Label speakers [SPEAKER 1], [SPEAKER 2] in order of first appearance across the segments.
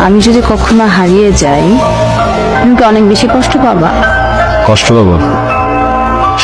[SPEAKER 1] আমি যদি কখনো হারিয়ে যাই তুমি কি অনেক বেশি কষ্ট পাবা?
[SPEAKER 2] কষ্ট পাবো?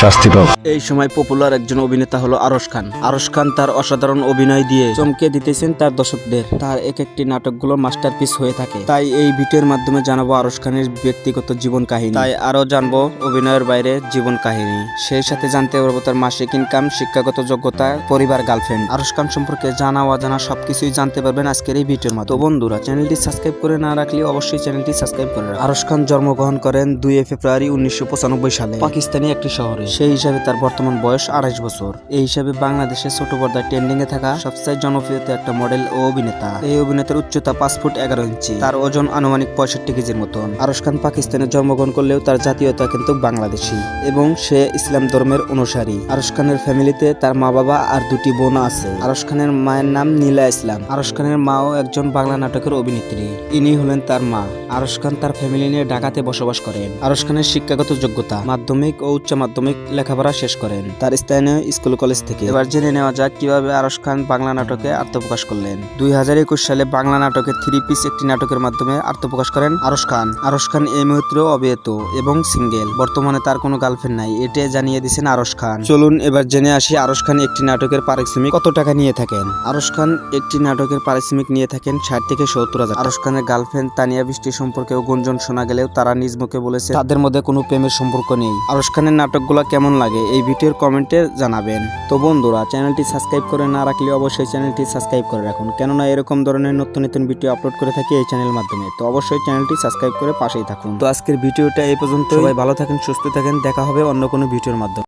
[SPEAKER 2] শাস্তি পাবো।
[SPEAKER 3] এই সময় পপুলার একজন অভিনেতা হলো আরশ খান। আরশ খান তার অসাধারণ অভিনয় দিয়ে চমকে দিতেছেন তার দর্শকদের। তার এক একটি নাটকগুলো মাস্টারপিস হয়ে থাকে। তাই এই ভিডিওর মাধ্যমে জানাব আরশ খানের ব্যক্তিগত জীবন কাহিনী। তাই আরও জানব অভিনয়ের বাইরে জীবন কাহিনী। সেই সাথে জানতে পারব তার মাসিক ইনকাম শিক্ষাগত যোগ্যতা, পরিবার গার্লফ্রেন্ড আরশ খান সম্পর্কে জানা, অজানা সবকিছুই জানতে পারবেন আজকের এই ভিডিওর মাধ্যমে। বন্ধুরা, চ্যানেলটি সাবস্ক্রাইব করে না রাখলে অবশ্যই চ্যানেলটি সাবস্ক্রাইব করে। আরশ খান জন্মগ্রহণ করেন দুই ফেব্রুয়ারি উনিশশো পঁচানব্বই সালে। পাকিস্তানি একটি শহরে। সেই হিসাবে তার বর্তমান বয়স আড়াইশ বছর। এই হিসাবে বাংলাদেশের ছোট পর্দায় ট্রেন্ডিং এ থাকা সবচেয়ে জনপ্রিয়তা একটা মডেল ও অভিনেতা। এই অভিনেতার উচ্চতা পাঁচ ফুট এগারো ইঞ্চি। তার ওজন আনুমানিক পঁয়ষট্টি কেজির মতন। আরশ খান পাকিস্তানে জন্মগ্রহণ করলেও তার জাতীয়তা কিন্তু বাংলাদেশি। এবং সে ইসলাম ধর্মের অনুসারী। আরশ খানের ফ্যামিলিতে তার মা বাবা আর দুটি বোন আছে। আরশ খানের মায়ের নাম নীলা ইসলাম। আরশ খানের মাও একজন বাংলা নাটকের অভিনেত্রী। ইনি হলেন তার মা। আরশ খান তার ফ্যামিলি নিয়ে ঢাকাতে বসবাস করেন। আরশ খানের শিক্ষাগত যোগ্যতা মাধ্যমিক ও উচ্চ মাধ্যমিক লেখাপড়া শেষ করেন। তার স্থানীয় স্কুল কলেজ থেকে। এবার জেনে নেওয়া যাক কীভাবে আরশ খান বাংলা নাটকে আত্মপ্রকাশ করলেন। দুই হাজার একুশ সালে বাংলা নাটকে থ্রি পিস একটি নাটকের মাধ্যমে আত্মপ্রকাশ করেন আরশ খান। আরশ খান এই মুহূর্তে অবিয়েত এবং সিঙ্গেল। বর্তমানে তার কোনো গার্লফ্রেন্ড নাই, এটা জানিয়ে দিয়েছেন আরশ খান। চলুন এবার জেনে আসি আরশ খান একটি নাটকের পারিশ্রমিক কত টাকা নিয়ে থাকেন। আরশ খান একটি নাটকের পারিশ্রমিক নিয়ে থাকেন ষাট থেকে সত্তর হাজার। আরশ খানের গার্লফ্রেন্ড তানিয়া বৃষ্টি সম্পর্কেও গুঞ্জন শোনা গেলেও তারা নিজ মুখে বলেছে, তাদের মধ্যে কোনো প্রেমের সম্পর্ক নেই। আরশ খানের নাটকগুলো কেমন লাগে এই ভিডিওর কমেন্টে জানাবেন। তো বন্ধুরা, চ্যানেলটি সাবস্ক্রাইব করে না রাখলে অবশ্যই চ্যানেলটি সাবস্ক্রাইব করে রাখুন। কেননা এরকম ধরনের নতুন নতুন ভিডিও আপলোড করে থাকি এই চ্যানেল মাধ্যমে। তো অবশ্যই চ্যানেলটি সাবস্ক্রাইব করে পাশেই থাকুন। তো আজকের ভিডিওটা এই পর্যন্ত সবাই ভালো থাকেন, সুস্থ থাকেন। দেখা হবে অন্য কোনো ভিডিওর মাধ্যমে।